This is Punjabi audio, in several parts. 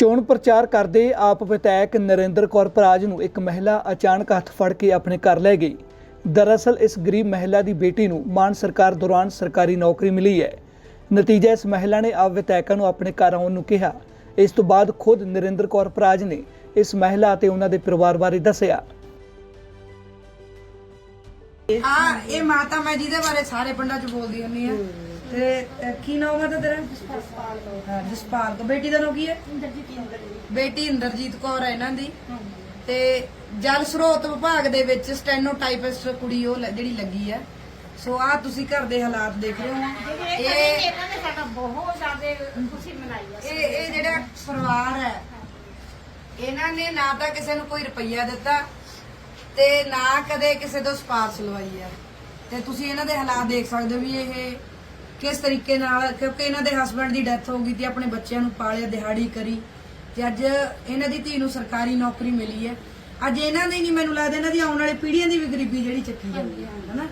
ਚੋਣ ਪ੍ਰਚਾਰ ਕਰਦੇ ਆਪ ਵਿਧਾਇਕ ਨਰਿੰਦਰ ਕੌਰ ਪਰਾਜ ਨੂੰ ਇੱਕ ਮਹਿਲਾ ਅਚਾਨਕ ਹੱਥ ਫੜ ਕੇ ਆਪਣੇ ਘਰ ਲੈ ਗਈ। ਦਰਅਸਲ ਇਸ ਗਰੀਬ ਮਹਿਲਾ ਦੀ ਬੇਟੀ ਨੂੰ ਮਾਨ ਸਰਕਾਰ ਦੌਰਾਨ ਸਰਕਾਰੀ ਨੌਕਰੀ ਮਿਲੀ ਹੈ। ਨਤੀਜਾ ਇਸ ਮਹਿਲਾ ਨੇ ਆਪ ਵਿਧਾਇਕਾਂ ਨੂੰ ਆਪਣੇ ਘਰ ਆਉਣ ਨੂੰ ਕਿਹਾ। ਇਸ ਤੋਂ ਬਾਅਦ ਖੁਦ ਨਰਿੰਦਰ ਕੌਰ ਪਰਾਜ ਨੇ ਇਸ ਮਹਿਲਾ ਅਤੇ ਉਹਨਾਂ ਦੇ ਪਰਿਵਾਰ ਬਾਰੇ ਦੱਸਿਆ। ਆ ਇਹ ਮਾਤਾ ਮੈਂ ਜਿਹਦੇ ਬਾਰੇ ਸਾਰੇ ਪਿੰਡਾਂ 'ਚ ਬੋਲਦੀ ਹੁੰਨੀ ਆ ਤੇ ਅਹ, ਕੀ ਨਾਮ ਹੈ ਤਾਂ ਤੇਰਾ? ਜਸਪਾਲ ਹਾਂ ਜਸਪਾਲ ਕੋ ਬੇਟੀ ਦਾ ਨਾਮ ਕੀ ਹੈ? ਬੇਟੀ ਇੰਦਰਜੀਤ ਕੌਰ ਹੈ ਇਹਨਾਂ ਦੀ। ਤੇ ਜਲ ਸਰੋਤ ਵਿਭਾਗ ਦੇ ਵਿੱਚ ਸਟੈਨੋਟਾਈਪਿਸਟ ਕੁੜੀ ਉਹ ਲ- ਜਿਹੜੀ ਲੱਗੀ ਹੈ। ਸੋ ਆ ਤੁਸੀਂ ਘਰ ਦੇ ਹਾਲਾਤ ਦੇਖ ਰਹੇ ਹੋ। ਇਹ ਇਹ ਇਹਨਾਂ ਨੇ ਸਾਡਾ ਬਹੁਤ ਜ਼ਿਆਦਾ ਖੁਸ਼ੀ ਮਨਾਈ ਆ। ਇਹ ਇਹ ਜਿਹੜਾ ਪਰਿਵਾਰ ਹੈ ਇਹਨਾਂ ਨੇ ਨਾ ਤਾਂ ਕਿਸੇ ਨੂੰ ਕੋਈ ਰੁਪਈਆ ਦਿੱਤਾ ਤੇ ਨਾ ਕਦੇ ਕਿਸੇ ਤੋਂ ਸਪਾਰਸ਼ ਲਵਾਈ ਹੈ ਤੇ ਤੁਸੀਂ ਇਹਨਾਂ ਦੇ ਹਾਲਾਤ ਦੇਖ ਸਕਦੇ ਹੋ ਵੀ ਇਹ ਕਿਸ ਤਰੀਕੇ ਨਾਲ ਕਿਉਂਕਿ ਇਹਨਾਂ ਦੇ ਹਸਬੰਡ ਦੀ ਡੈਥ ਹੋ ਗਈ ਤੇ ਆਪਣੇ ਬੱਚਿਆਂ ਨੂੰ ਪਾਲਿਆ ਦਿਹਾੜੀ ਕਰੀ ਤੇ ਅੱਜ ਇਹਨਾਂ ਦੀ ਧੀ ਨੂੰ ਸਰਕਾਰੀ ਨੌਕਰੀ ਮਿਲੀ ਹੈ। ਅੱਜ ਇਹਨਾਂ ਦੀ ਨਹੀਂ ਮੈਨੂੰ ਲੱਗਦਾ ਇਹਨਾਂ ਦੀ ਆਉਣ ਵਾਲੀ ਪੀੜ੍ਹੀਆਂ ਦੀ ਵੀ ਗਰੀਬੀ ਜਿਹੜੀ ਚੱਕੀ ਜਾਂਦੀ ਹੈ ਹਨਾ?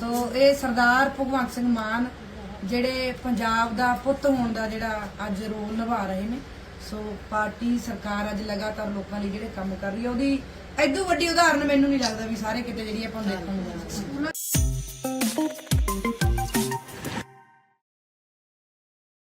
ਸੋ ਇਹ ਸਰਦਾਰ ਭਗਵੰਤ ਸਿੰਘ ਮਾਨ ਜਿਹੜੇ ਪੰਜਾਬ ਦਾ ਪੁੱਤ ਹੋਣ ਦਾ ਜਿਹੜਾ ਅੱਜ ਰੋਲ ਨਿਭਾ ਰਹੇ ਨੇ। ਸੋ ਪਾਰਟੀ ਸਰਕਾਰ ਅੱਜ ਲਗਾਤਾਰ ਲੋਕਾਂ ਲਈ ਜਿਹੜੇ ਕੰਮ ਕਰ ਰਹੀ ਹੈ ਉਹਦੀ ਐਦੋਂ ਵੱਡੀ ਉਦਾਹਰਨ ਮੈਨੂੰ ਨਹੀਂ ਲੱਗਦਾ ਵੀ ਸਾਰੇ ਕਿਤੇ ਜਿਹੜੀ ਆਪਾਂ ਦੇਖਣ ਨੂੰ